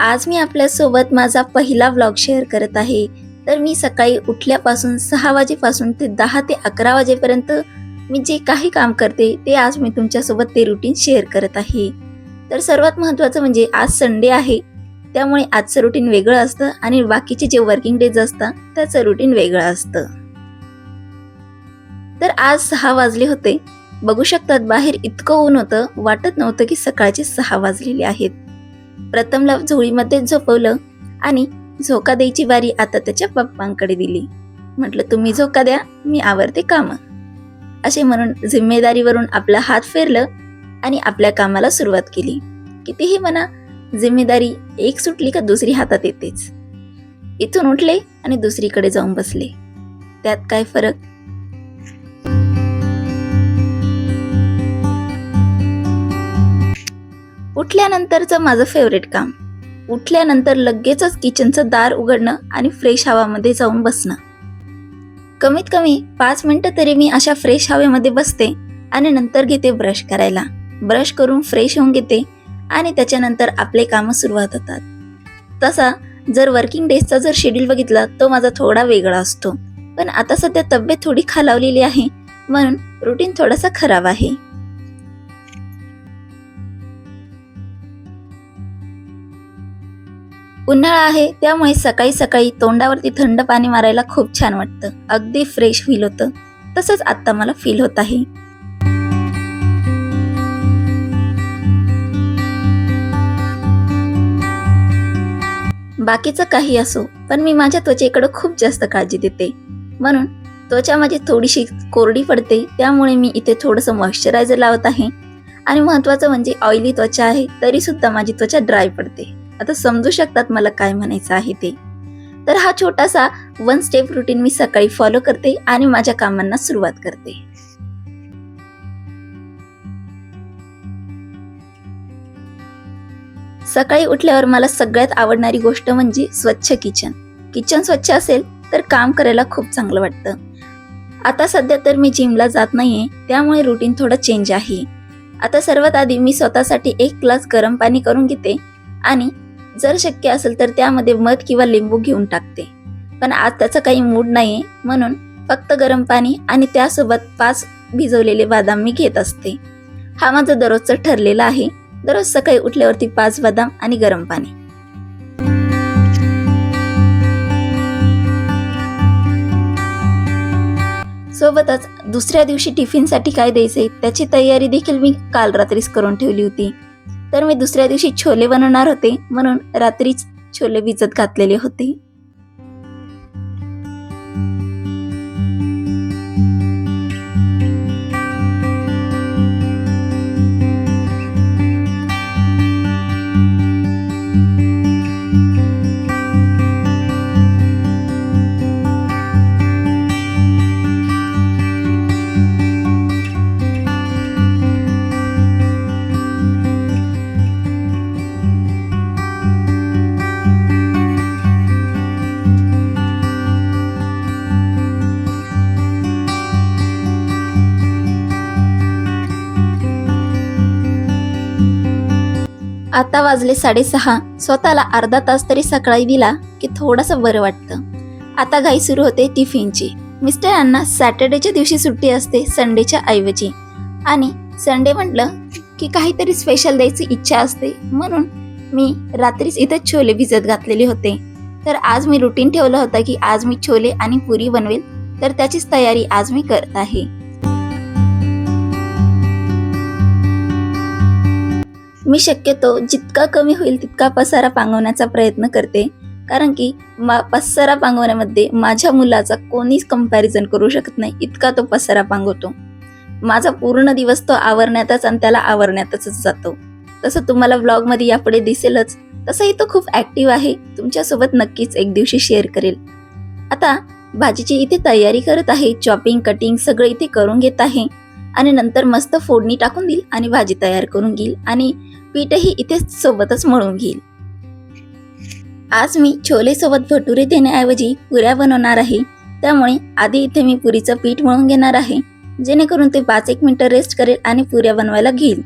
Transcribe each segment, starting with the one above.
आज मी आपल्यासोबत माझा पहिला व्लॉग शेअर करत आहे. तर मी सकाळी उठल्यापासून सहा वाजेपासून ते दहा ते अकरा वाजेपर्यंत मी जे काही काम करते ते आज मी तुमच्यासोबत ते रुटीन शेअर करत आहे. तर सर्वात महत्त्वाचं म्हणजे आज संडे आहे. त्यामुळे आजचं रुटीन वेगळं असतं आणि बाकीचे जे वर्किंग डेज असतात त्याचं रुटीन वेगळं असतं. तर आज सहा वाजले होते. बघू शकतात बाहेर इतकं ऊन होतं वाटत नव्हतं की सकाळचे सहा वाजलेले आहेत. प्रथमला झोळीमध्ये झोपवलं आणि झोका द्यायची बारी आता त्याच्या पप्पांकडे दिली. म्हटलं तुम्ही झोका द्या मी आवरते काम. असे म्हणून जिम्मेदारीवरून आपला हात फेरलं आणि आपल्या कामाला सुरुवात केली. कितीही म्हणा जिम्मेदारी एक सुटली का दुसरी हातात येतेच. इथून उठले आणि दुसरीकडे जाऊन बसले. त्यात काय फरक? उठल्यानंतरचं माझं फेवरेट काम. उठल्यानंतर लगेचच किचनचं दार उघडणं आणि फ्रेश हवामध्ये जाऊन बसणं. कमीत कमी पाच मिनटं तरी मी अशा फ्रेश हवेमध्ये बसते आणि नंतर घेते ब्रश करायला. ब्रश करून फ्रेश होऊन घेते आणि त्याच्यानंतर आपले कामं सुरुवात होतात. तसा जर वर्किंग डेजचा जर शेड्यूल बघितला तो माझा थोडा वेगळा असतो. पण आता सध्या तब्येत थोडी खालावलेली आहे म्हणून रुटीन थोडासा खराब आहे. उन्हाळा आहे त्यामुळे सकाळी सकाळी तोंडावरती थंड पाणी मारायला खूप छान वाटतं. अगदी फ्रेश फील होतं. तसंच आत्ता मला फील होत आहे. बाकीचं काही असो पण मी माझ्या त्वचेकडे खूप जास्त काळजी देते. म्हणून त्वचा माझी थोडीशी कोरडी पडते त्यामुळे मी इथे थोडंसं मॉइश्चरायझर लावत आहे. आणि महत्वाचं म्हणजे ऑइली त्वचा आहे तरी सुद्धा माझी त्वचा ड्राय पडते. आता समजू शकतात मला काय म्हणायचं आहे ते. तर हा छोटासा वन स्टेप रुटीन मी सकाळी फॉलो करते आणि माझ्या कामांना सुरुवात करते. सकाळी उठल्यावर मला सगळ्यात आवडणारी गोष्ट म्हणजे स्वच्छ किचन किचन स्वच्छ असेल तर काम करायला खूप चांगलं वाटतं. आता सध्या तर मी जिमला जात नाहीये त्यामुळे रुटीन थोडं चेंज आहे. आता सर्वात आधी मी स्वतःसाठी एक ग्लास गरम पाणी करून घेते आणि जर शक्य असेल तर त्यामध्ये मध किंवा लिंबू घेऊन टाकते. पण आज त्याचा काही मूड नाही म्हणून फक्त गरम पाणी आणि त्यासोबत पाच भिजवलेले बदाम मी घेत असते. हा माझा दररोजचं ठरलेला आहे. दररोज सकाळी उठल्यावरती पाच बदाम आणि गरम पाणी. सोबतच दुसऱ्या दिवशी टिफिनसाठी काय द्यायचे त्याची तयारी देखील मी काल रात्रीच करून ठेवली होती. तर मी दुसऱ्या दिवशी छोले बनवणार होते म्हणून रात्रीच छोले भिजत घातलेले होते. आता वाजले साडेसहा. स्वतःला अर्धा तास तरी सकाळी दिला की थोडंसं बरं वाटतं. आता घाई सुरू होते टिफिनची. मिस्टरांना सॅटर्डेच्या दिवशी सुट्टी असते संडेच्या ऐवजी. आणि संडे म्हटलं की काहीतरी स्पेशल द्यायची इच्छा असते. म्हणून मी रात्रीच इथं छोले भिजत घातलेले होते. तर आज मी रुटीन ठेवलं होतं की आज मी छोले आणि पुरी बनवेल. तर त्याचीच तयारी आज मी करत आहे. मी शक्यतो जितका कमी होईल तितका पसारा पांगवण्याचा प्रयत्न करते. कारण की मा पसारा पांगवण्यामध्ये माझ्या मुलाचा कोणीच कंपॅरिझन करू शकत नाही इतका तो पसारा पांगवतो. माझा पूर्ण दिवस तो आवरण्यातच आणि त्याला आवरण्यातच जातो. तसं तुम्हाला व्लॉगमध्ये यापुढे दिसेलच तसंही तो खूप ॲक्टिव्ह आहे. तुमच्यासोबत नक्कीच एक दिवशी शेअर करेल. आता भाजीची इथे तयारी करत आहे चॉपिंग कटिंग सगळं इथे करून घेत आहे. आणि नंतर मस्त फोडणी टाकून देईल आणि भाजी तयार करून घेईल. आणि पीठही इथेच सोबतच मळून घेईल. आज मी छोले सोबत भटुरे देण्याऐवजी पुऱ्या बनवणार आहे. त्यामुळे आधी इथे मी पुरीचं पीठ मळून घेणार आहे. जेणेकरून ते पाच एक मिनिटं रेस्ट करेल आणि पुऱ्या बनवायला घेईल.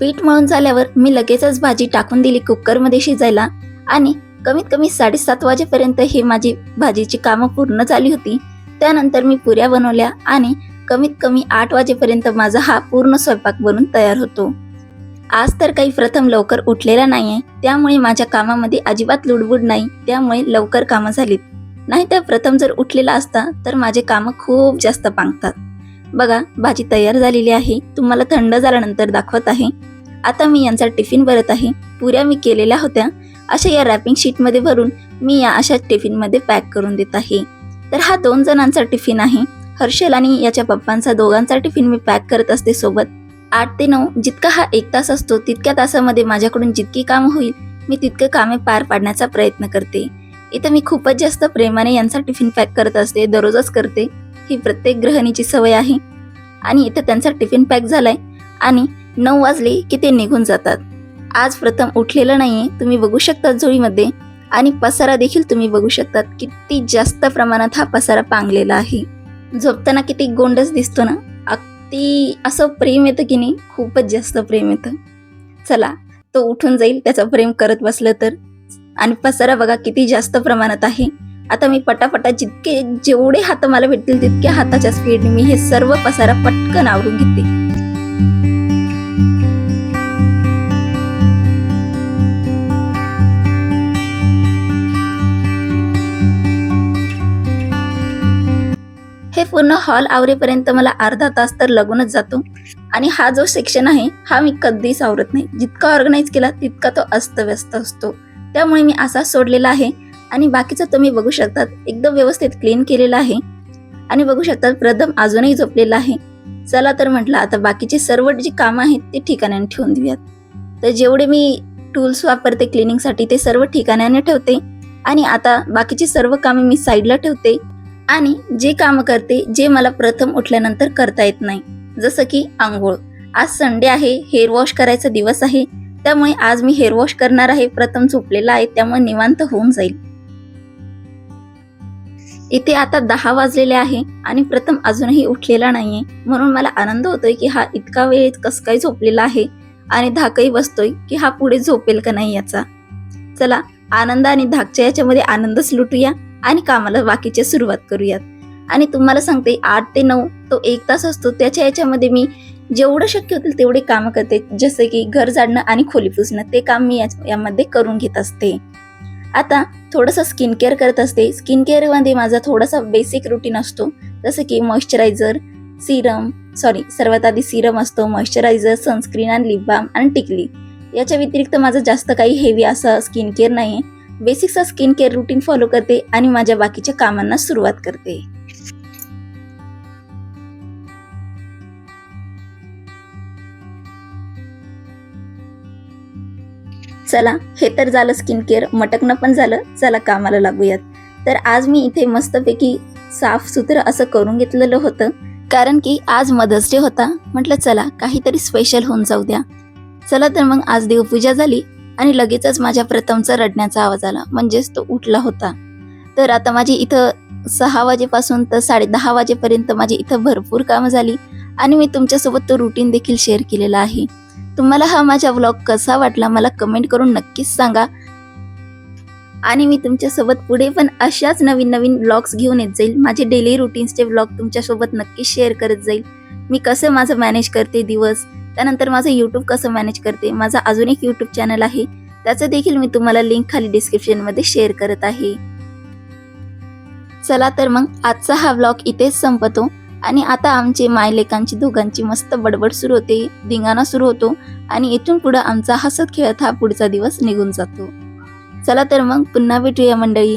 पीठ मळून झाल्यावर मी लगेचच भाजी टाकून दिली कुकरमध्ये शिजायला. आणि कमीत कमी साडेसात वाजेपर्यंत ही माझी भाजीची कामं पूर्ण झाली होती. त्यानंतर मी पुऱ्या बनवल्या आणि कमीत कमी आठ वाजेपर्यंत माझा हा पूर्ण स्वयंपाक बनून तयार होतो. आज तर काही प्रथम लवकर उठलेला नाही आहे त्यामुळे माझ्या कामामध्ये अजिबात लुडबुड नाही. त्यामुळे लवकर कामं झालीत. नाहीतर प्रथम जर उठलेला असता तर माझे कामं खूप जास्त पांगतात. बघा भाजी तयार झालेली आहे. तुम्हाला थंड झाल्यानंतर दाखवत आहे. आता मी यांचा टिफिन भरत आहे. पुऱ्या मी केलेल्या होत्या. अशा या रॅपिंग शीटमध्ये भरून मी या अशा टिफिनमध्ये पॅक करून देत आहे. तर हा दोन जणांचा टिफिन आहे. हर्षल आणि याच्या पप्पांचा दोघांचा टिफिन मी पॅक करत असते सोबत. आठ ते नऊ जितका हा एक तास असतो तितक्या तासामध्ये माझ्याकडून जितकी कामं होईल मी तितकं कामे पार पाडण्याचा प्रयत्न करते. इथं मी खूपच जास्त प्रेमाने यांचा टिफिन पॅक करत असते दररोजच करते. ही प्रत्येक गृहिणीची सवय आहे. आणि इथं त्यांचा टिफिन पॅक झालाय आणि नऊ वाजले की ते निघून जातात. आज प्रथम उठलेलं नाहीये तुम्ही बघू शकता झोळीमध्ये आणि पसारा देखील तुम्ही बघू शकतात. किती जास्त प्रमाणात हा पसारा पांगलेला आहे. झोपताना किती गोंडस दिसतो ना? ती असं प्रेम येतं की नाही खूपच जास्त प्रेम येतं. चला तो उठून जाईल त्याचं प्रेम करत बसलं तर. आणि पसारा बघा किती जास्त प्रमाणात आहे. आता मी पटापटा जितके जेवढे हात मला भेटतील तितक्या हाताच्या स्पीडने मी हे सर्व पसारा पटकन आवरून घेते. पूर्ण हॉल आवरेपर्यंत मला अर्धा तास तर लागूनच जातो. आणि हा जो सेक्शन आहे हा मी कधीच आवरत नाही. जितका ऑर्गनाईज केला तितका तो अस्तव्यस्त असतो. त्यामुळे मी असा सोडलेला आहे. आणि बाकीचं तुम्ही बघू शकतात. एकदम व्यवस्थित क्लीन केलेलं आहे. आणि बघू शकतात प्रथम अजूनही झोपलेला आहे. चला तर म्हटलं आता बाकीची सर्व जी कामं आहेत ते ठिकाण्याने ठेवून देऊयात. तर जेवढे मी टूल्स वापरते क्लिनिंगसाठी ते सर्व ठिकाणाने ठेवते. आणि आता बाकीची सर्व कामे मी साईडला ठेवते. आणि जे काम करते जे मला प्रथम उठल्यानंतर करता येत नाही. जसं की आंघोळ. आज संडे आहे हेअर वॉश करायचा दिवस आहे. त्यामुळे आज मी हेअर वॉश करणार आहे प्रथम झोपलेला आहे त्यामुळे निवांत होऊन जाईल. इथे आता दहा वाजलेले आहे आणि प्रथम अजूनही उठलेला नाहीये. म्हणून मला आनंद होतोय की हा इतका वेळ कस काय झोपलेला आहे आणि धाकही बसतोय की हा पुढे झोपेल का नाही याचा. चला आनंद आणि धाकच्या याच्यामध्ये आनंदच लुटूया. आणि कामाला बाकीचे सुरुवात करूयात. आणि तुम्हाला सांगते आठ ते नऊ तो एक तास असतो. त्याच्या याच्यामध्ये मी जेवढं शक्य होतील तेवढे कामं करते. जसे की घर झाडणं आणि खोली पुसणं ते काम मी यामध्ये करून घेत असते. आता थोडंसं स्किन केअर करत असते. स्किन केअरमध्ये माझा थोडासा बेसिक रुटीन असतो. जसं की मॉइश्चरायझर सिरम सॉरी सर्वात आधी सिरम असतो मॉइश्चरायझर सनस्क्रीन आणि लिप बाम आणि टिकली. याच्या व्यतिरिक्त माझं जास्त काही हेवी असं स्किन केअर नाही आहे बेसिकचा स्किन केअर रुटीन फॉलो करते आणि माझ्या बाकीच्या कामांना सुरुवात करते. चला हे तर झालं स्किन केअर मटकणं पण झालं. चला कामाला लागूयात. तर आज मी इथे मस्तपैकी साफ सुथरं असं करून घेतलेलं होतं. कारण की आज मदर्स डे होता. म्हटलं चला काहीतरी स्पेशल होऊन जाऊ द्या. चला तर मग आज देवपूजा झाली. आणि लगेचच माझ्या प्रथमचा रडण्याचा आवाज आला. म्हणजेच तो उठला होता. तर आता माझी इथं सहा वाजेपासून तर साडे दहा वाजेपर्यंत माझी इथं भरपूर कामं झाली आणि मी तुमच्यासोबत तो रुटीन देखील शेअर केलेला आहे. तुम्हाला हा माझा व्लॉग कसा वाटला मला कमेंट करून नक्कीच सांगा. आणि मी तुमच्यासोबत पुढे पण अशाच नवीन नवीन ब्लॉग्स घेऊन येत जाईल. माझे डेली रुटीन्सचे व्लॉग तुमच्यासोबत नक्कीच शेअर करत जाईल. मी कसं माझं मॅनेज करते दिवस? त्यानंतर माझं यूट्यूब कसं मॅनेज करते माझा अजून एक यूट्यूब चॅनल आहे त्याचं देखील मी तुम्हाला लिंक खाली डिस्क्रिप्शनमध्ये शेअर करत आहे. चला तर मग आजचा हा ब्लॉग इथेच संपतो आणि आता आमचे मायलेकांची दोघांची मस्त बडबड सुरू होते धिंगाणा सुरू होतो आणि इथून पुढं आमचा हसत खेळत हा पुढचा दिवस निघून जातो. चला तर मग पुन्हा भेटूया मंडळी.